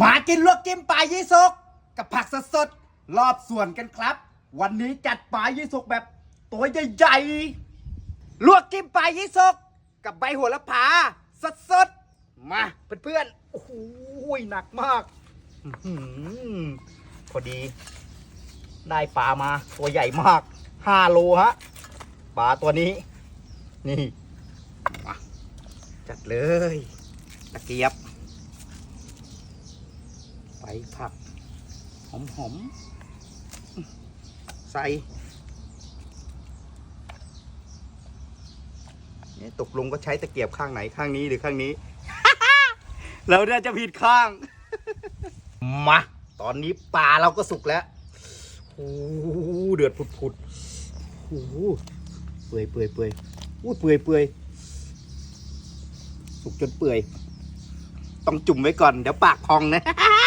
มากินลวกจิ้มปลายี่สกกับผักสดๆรอบส่วนกันครับ วันนี้จัดปลายี่สกแบบตัวใหญ่ๆลวกจิ้มปลายี่สกกับใบโหัวละพาสดๆมาเพื่อนๆโอ้โหหนักมากพอดี ได้ปลามาตัวใหญ่มากห้าโลฮะปลาตัวนี้ นี่จัดเลยตะเกียบ ผัก หอมหอมๆใส่เนี่ยตกลงก็ใช้ตะเกียบข้างไหนข้างนี้หรือข้างนี้ เราน่าจะผิดข้าง มา ตอนนี้ปลาเราก็สุกแล้วโอ้โหเดือดผุดๆโอ้โหเปื่อยเปื่อยเปื่อยอู้เปื่อยเปื่อยสุกจนเปื่อย ต้องจุ่มไว้ก่อน เดี๋ยวปากพองนะอืม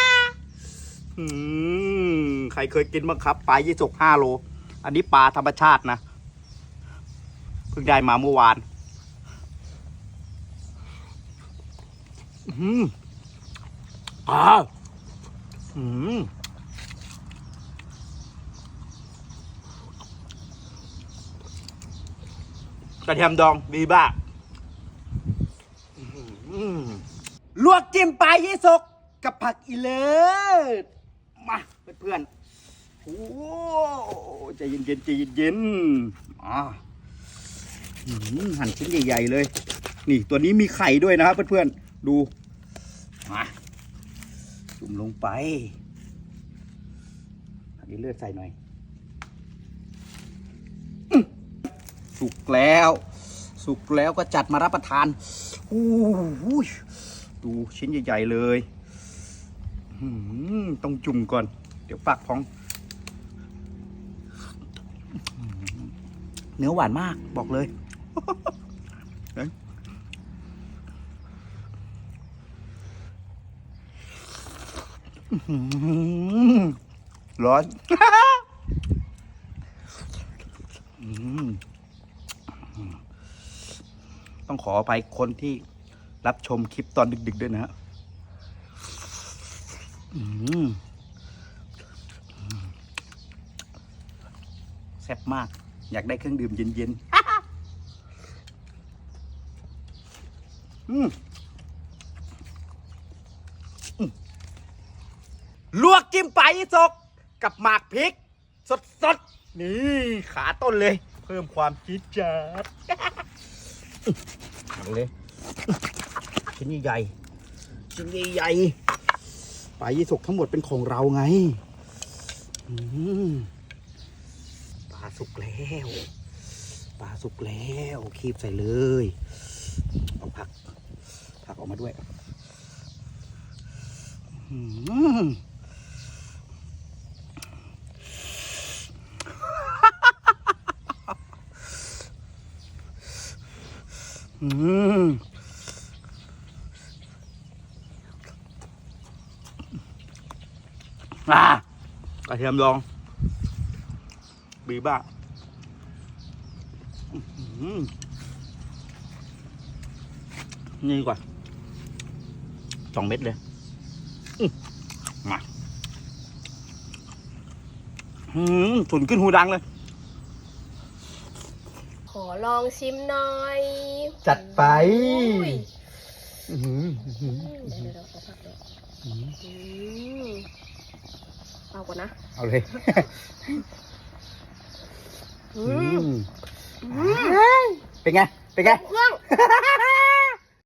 ใครเคยกินบ้างครับปลายี่สกห้าโล อันนี้ปลาธรรมชาตินะ เพิ่งได้มาเมื่อวานอืมอ่าอืมกระเทียมดองดีบ้าลวกจิ้มปลายี่สกกับผักอีเลิศ มาเพื่อนๆโอ้ใจเย็นๆใจเย็นๆอ่าอืมหั่นชิ้นใหญ่ๆเลย นี่ตัวนี้มีไข่ด้วยนะครับเพื่อนๆดูมาจุ่มลงไปอันนี้เลือดใส่หน่อยสุกแล้ว สุกแล้วก็จัดมารับประทานอู้หูยดูชิ้นใหญ่ ๆ เลย ต้องจุ่มก่อน เดี๋ยวปากพอง เนื้อหวานมากบอกเลยร้อนต้องขออภัยคนที่รับชมคลิปตอนดึก ๆ ด้วยนะฮะ แซ่บมาก อยากได้เครื่องดื่มเย็นๆอืมลวกจิ้มปายสก กับหมากพริก สดๆ นี่ ขาต้นเลย เพิ่มความจี๊ดจ๊าดเอาเลย ชิ้นใหญ่ ชิ้นใหญ่ ลายี่สกทั้งหมดเป็นของเราไงปลาสุกแล้วปลาสุกแล้วคีบใส่เลย เอาผัก ผักออกมาด้วยอืม อืมอ่ากระเทียมดองบีบ้าอื้อหือนี่ดีกว่าสองเม็ดเลยอื้อมาอืมถุนขึ้นหูดังเลย ขอลองชิมหน่อย จัดไปอุ้ยอื้อหืออื้อหือเดี๋ยวเดี๋ยวขอพักเดี๋ยวอืม เอาก่อนนะ เอาเลยอือืมมอืมเป็นไง เป็นไง เครื่อง